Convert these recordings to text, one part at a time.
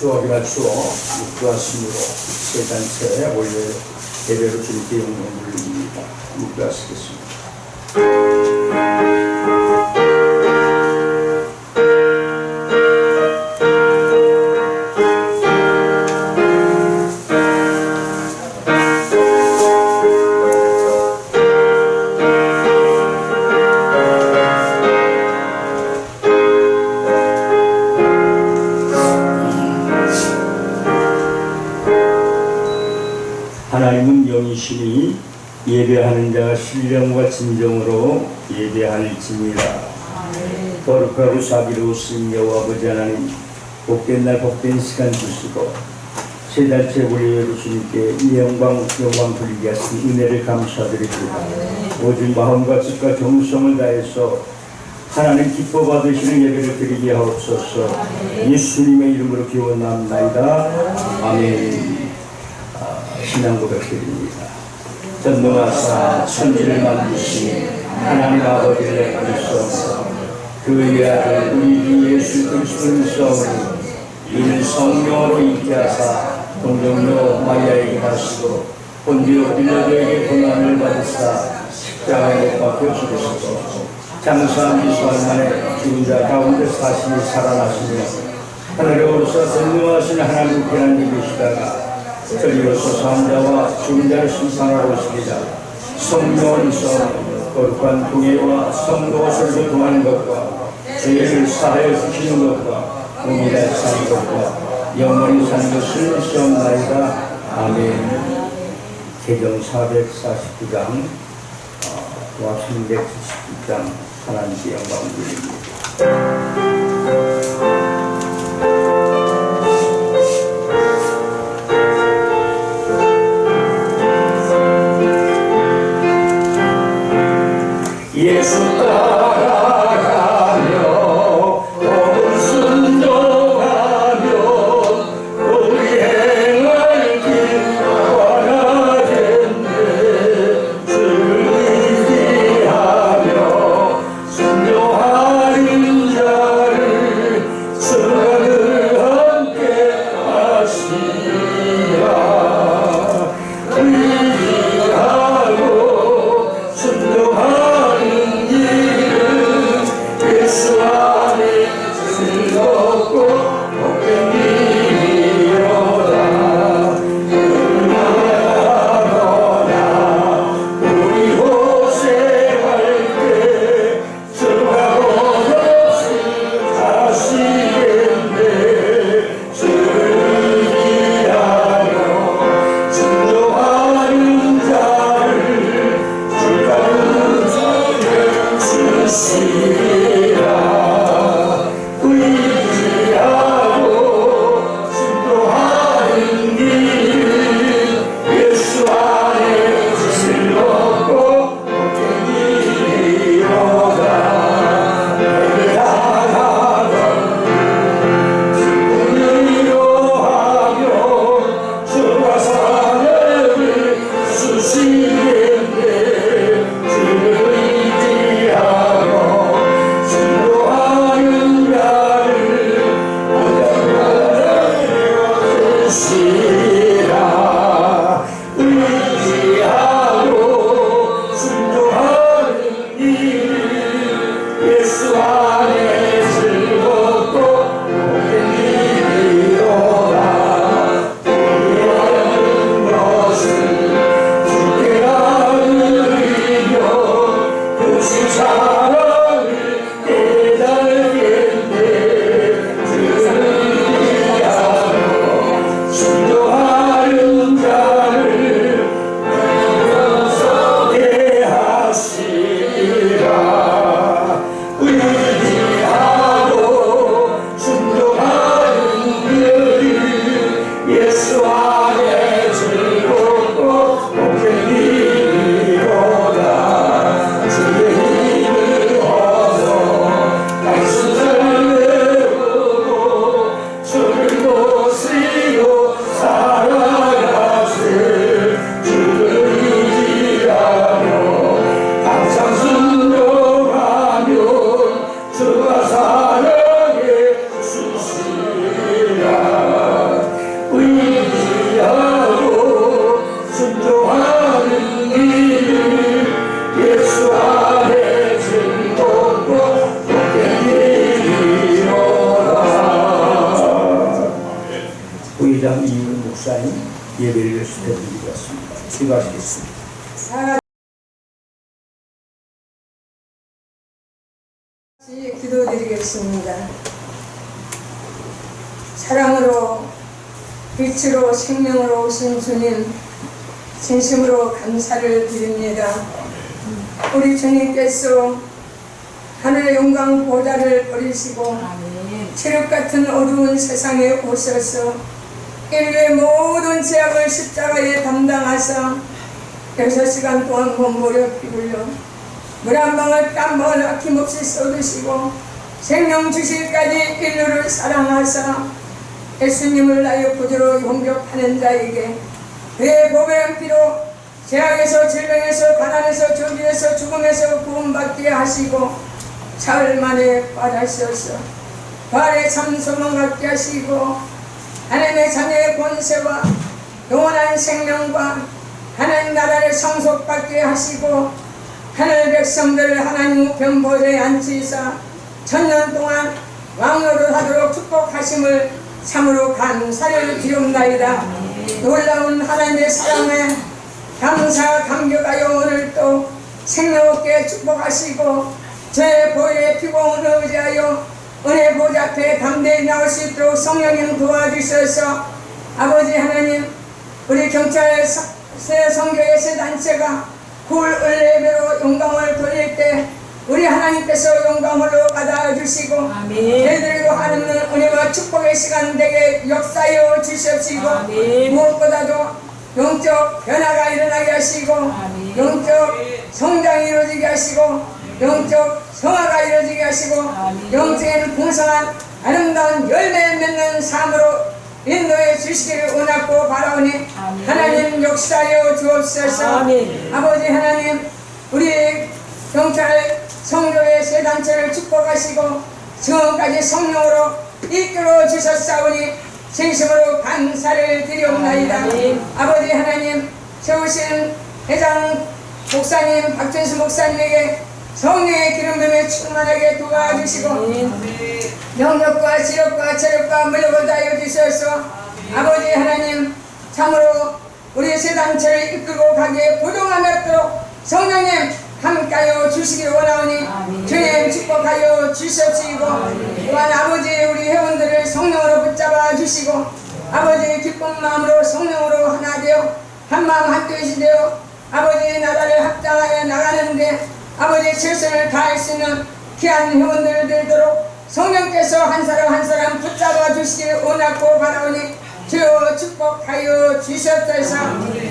추억이나 추억, 묵과 스으로 세 단체 원래 예배로 주님께 영광을 돌립니다. 묵과하시겠습니다. 신령과 진정으로 예배할지니라. 거룩하고 사비로우신 여호와 아버지 하나님 복된 날 복된 시간 주시고 세 달째 우리 예루주님께 이 영광 영광 돌리게 하신 은혜를 감사드립니다. 오직 마음과 뜻과 정성을 다해서 하나님 기뻐 받으시는 예배를 드리게 하옵소서 예수님의 이름으로 기원합나이다. 아멘. 신앙 고백드립니다. 전능하사 천지를 만드신 하나님 아버지를 감사합니다. 그의 아들 우리 주 예수 그리스도를 믿사오니 이는 성령으로 있게 하사 동정녀 마리아에게 하시고 본디오 빌라도에게 고난을 받으사 십자가에 못 박혀 죽으시고 장사한 미수한 만에 죽은 자 가운데 사신이 살아나시며 하늘에 오르사 전능하신 하나님께 하나님 계시다가 저리로서 산자와 죽은 자를 심판하러 오십니다. 성령께서 거룩한 공예와 성도것을 교통하는 것과 죄를 사하여 주시는 것과 공의를 사는 것과 영원히 사는 것을 시험나이다. 아멘. 개정 449장 와 379장 하나님께 영광 드립니다. 예 abençoar. 예배를 시켜드리겠습니다. 기도하시겠습니다. 같이 기도드리겠습니다. 사랑으로 빛으로 생명으로 오신 주님 진심으로 감사를 드립니다. 우리 주님께서 하늘의 영광 보좌를 버리시고 칠흑 같은 어두운 세상에 오셔서 인류의 모든 죄악을 십자가에 담당하사 여섯 시간 동안 몸부려 피 흘려 물 한 방울 땀 방울 아낌없이 쏟으시고 생명 주실까지 인류를 사랑하사 예수님을 나의 구주로 용접하는 자에게 그의 보배한 피로 죄악에서 질병에서 가난에서 저주에서 죽음에서 구원받게 하시고 사흘 만에 받으셔서 부활의 참 소망 갖게 하시고 하나님의 자녀의 권세와 영원한 생명과 하나님 나라를 상속받게 하시고 하늘 백성들을 하나님 우편 보좌에 앉히사 천년 동안 왕노를 하도록 축복하심을 참으로 감사를 드리옵나이다. 놀라운 하나님의 사랑에 감사 감격하여 오늘 또 생명 없게 축복하시고 제 보혈의 피공을 의지하여 은혜 보좌 앞에 담대히 나올 수 있도록 성령님 도와주셔서 아버지 하나님 우리 경찰 사- 새 성교의 새 단체가 9월 을레배로 영광을 돌릴 때 우리 하나님께서 영광으로 받아주시고. 저희들도 하는 은혜와 축복의 시간 되게 역사여 주시옵시고 아멘. 무엇보다도 영적 변화가 일어나게 하시고 아멘. 영적 성장이 이루어지게 하시고 영적 성화가 이루어지게 하시고 아멘. 영적인 풍성한 아름다운 열매 맺는 삶으로 인도해 주시기를 원하고 바라오니 아멘. 하나님 역사여 주옵소서 아멘. 아버지 하나님 우리 경찰 성교의 세 단체를 축복하시고 지금까지 성령으로 이끌어 주셨사오니 진심으로 감사를 드리옵나이다 아멘. 아버지 하나님 세우신 회장 목사님 박준수 목사님에게 성령의 기름붐에 충만하게 도와주시고. 영역과 지력과 체력과 물력을 다여 주셔서 아버지 하나님 참으로 우리 세 단체를 이끌고 가기에 부동함 없도록 성령님 함께하여 주시기를 원하오니. 주님 축복하여 주시옵시고 또한 아버지 우리 회원들을 성령으로 붙잡아 주시고 아버지 기쁜 마음으로 성령으로 하나 되어 한마음 한뜻이 되어 아버지 나라를 확장하여 나가는데 아버지 최선을 다할 수 있는 귀한 회원들 되도록 성령께서 한 사람 한 사람 붙잡아 주시길 원하고 바라오니 주여 축복하여 주시옵소서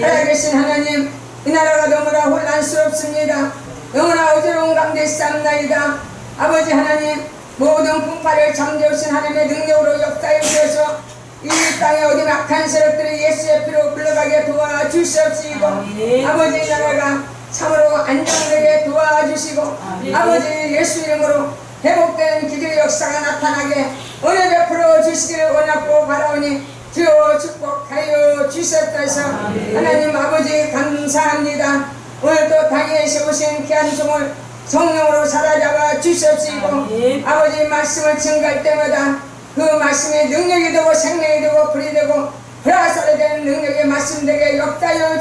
살아계신 하나님 이 나라가 너무나 혼란스럽습니다 너무나 어지러운 가운데 쌈나이다 아버지 하나님 모든 풍파를 잠재우신 하나님의 능력으로 역사해 주셔서 이 땅에 어디 악한 세력들이 예수의 피로 불러가게 도와주시옵시고. 아버지 이 나라가 참으로 안정되게 도와주시고 아멘. 아버지 예수 이름으로 회복된 기적의 역사가 나타나게 은혜 베풀어 주시기를 원하고 바라오니 주여 축복하여 주셨다서 하나님 아버지 감사합니다 오늘도 당에 세우신 귀한 종을 성령으로 사로잡아 주셨시고 아멘. 아버지 말씀을 증거할 때마다 그 말씀의 능력이 되고 생명이 되고 불이 되고 불화살이 되는 능력의 말씀 되게 역다여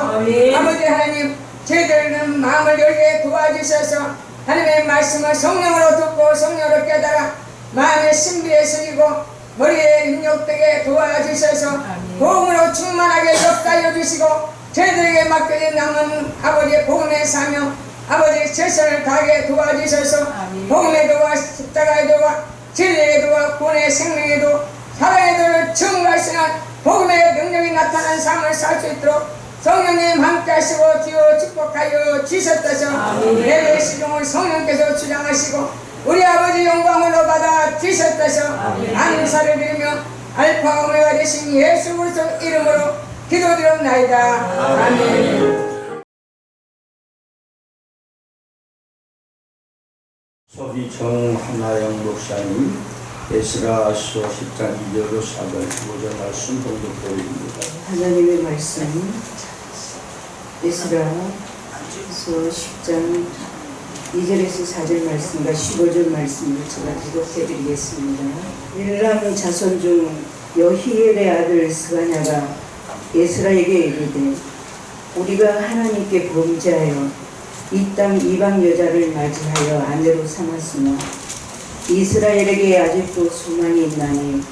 아멘. 아버지 하나님 저희들은 마음을 열게 도와주셔서 하나님의 말씀을 성령으로 듣고 성령으로 깨달아 마음의 신비에 새기고 머리에 입력되게 도와주셔서. 복음으로 충만하게 역사여 주시고 저희들에게 맡겨진 남은 아버지의 복음의 사명 아버지의 최선을 다하게 도와주셔서. 복음의 도와 십자가의 도와 진리의 도와 구원의 생명의 도 사랑의 도를 증거할 수 있는 복음의 능력이 나타난 삶을 살 수 있도록 성령님 함께 하시고 주여 축복하여 주셨다서. 예배 시종을 성령께서 주장하시고 우리 아버지 영광으로 받아 주셨다서. 감사를 드리며 알파 오메가 되신 예수 그리스도 이름으로 기도드렸나이다 아멘. 소비청 하나영 목사님 에스라서 10장 2절로 4절 15절 말씀 공독드립니다. 하나님의 말씀 에스라서 10장 2절에서 4절 말씀과 15절 말씀을 제가 기록해 드리겠습니다. 일람 자손 중 여히엘의 아들 스가냐가 에스라에게 이르되 우리가 하나님께 범죄하여 이 땅 이방 여자를 맞이하여 아내로 삼았으나 이스라엘에게 아직도 소망이 있나니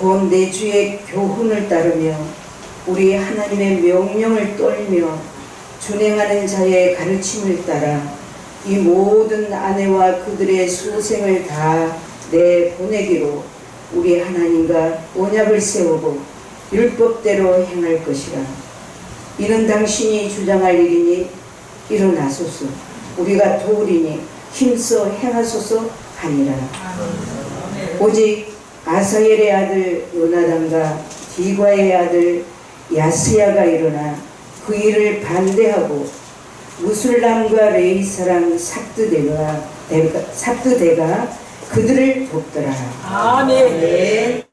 곧 내 주의 교훈을 따르며 우리 하나님의 명령을 떨며 준행하는 자의 가르침을 따라 이 모든 아내와 그들의 소생을 다 내보내기로 우리 하나님과 언약을 세우고 율법대로 행할 것이라. 이는 당신이 주장할 일이니 일어나소서. 우리가 도우리니 힘써 행하소서 하니라. 오직 아사엘의 아들 요나단과 디과의 아들 야스야가 일어나 그 일을 반대하고 무술람과 레이 사람 삭드대가 대가- 삭드대가 그들을 돕더라. 아멘.